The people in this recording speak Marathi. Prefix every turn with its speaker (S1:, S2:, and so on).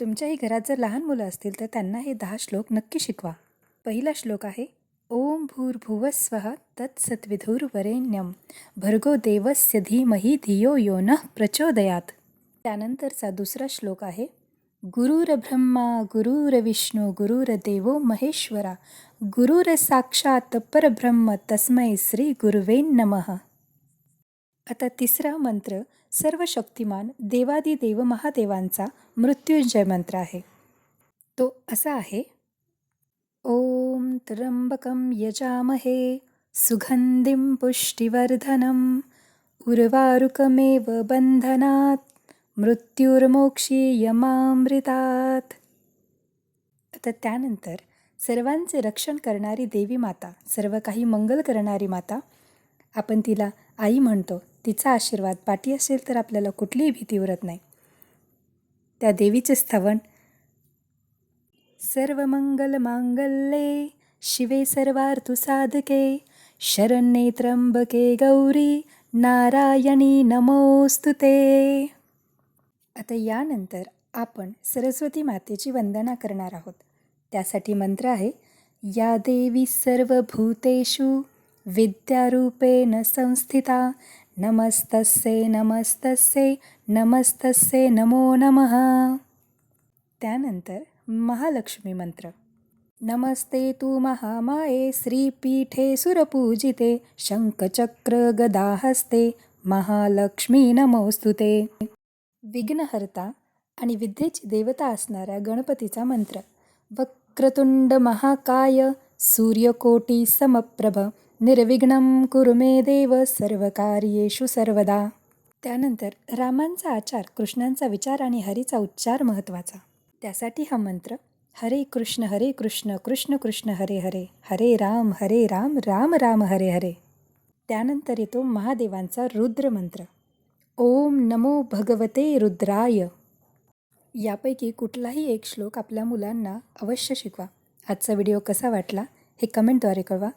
S1: तुमच्याही घरात जर लहान मुलं असतील तर त्यांना हे दहा श्लोक नक्की शिकवा. पहिला श्लोक आहे ओम भूर्भुवस्व तत्सत्विधुर्वरेण्यं भर्गो देवस्य धीमहि धियो यो नः प्रचोदयात. त्यानंतरचा दुसरा श्लोक आहे गुरुरब्रह्मा गुरुरविष्णू गुरुरदेवो महेश्वरा गुरुरसाक्षात परब्रह्म तस्मै श्री गुरुवे नमः. आता तिसरा मंत्र सर्व शक्तिमान देवादिदेव महादेवांचा मृत्युंजय मंत्र आहे. तो असा आहे ओम त्र्यंबकं यजामहे सुगंधिं पुष्टिवर्धनम उर्वारुकमेव बंधनात मृत्युर्मोक्षीयमामृतात आता त्यानंतर सर्वांचे रक्षण करणारी देवी माता सर्व काही मंगल करणारी माता आपण तिला आई म्हणतो तिचा आशीर्वाद पाठी असेल तर आपल्याला कुठलीही भीती उरत नाही. त्या देवीचे स्थवन सर्व मंगल मांगल्ये शिवे सर्वार्थु साधके शरण्ये त्र्यंबके गौरी नारायणी नमोस्तुते आता यानंतर आपण सरस्वती मातेची वंदना करणार आहोत. त्यासाठी मंत्र आहे या देवी सर्वभूतेषु विद्यारूपेण संस्थिता नमस्तस्ये नमस्तस्ये नमस्तस्ये नमो नमः. त्यानंतर महालक्ष्मी मंत्र. नमस्ते तू महामाये श्रीपीठे सुरपूजिते शंखचक्र गदाहस्ते महालक्ष्मी नमोस्तुते. विघ्नहर्ता आणि विद्येची देवता असणाऱ्या गणपतीचा मंत्र. वक्रतुंड महाकाय सूर्यकोटी समप्रभ निर्विघ्नं कुरु मे देव सर्वकार्येषु सर्वदा. त्यानंतर रामांचा आचार कृष्णांचा विचार आणि हरीचा उच्चार महत्त्वाचा. त्यासाठी हा मंत्र हरे कृष्ण हरे कृष्ण कृष्ण कृष्ण हरे हरे हरे राम हरे राम राम राम हरे हरे. त्यानंतर येतो महादेवांचा रुद्र मंत्र. ओम नमो भगवते रुद्राय. यापैकी कुठलाही एक श्लोक आपल्या मुलांना अवश्य शिकवा. आजचा व्हिडिओ कसा वाटला हे कमेंटद्वारे कळवा.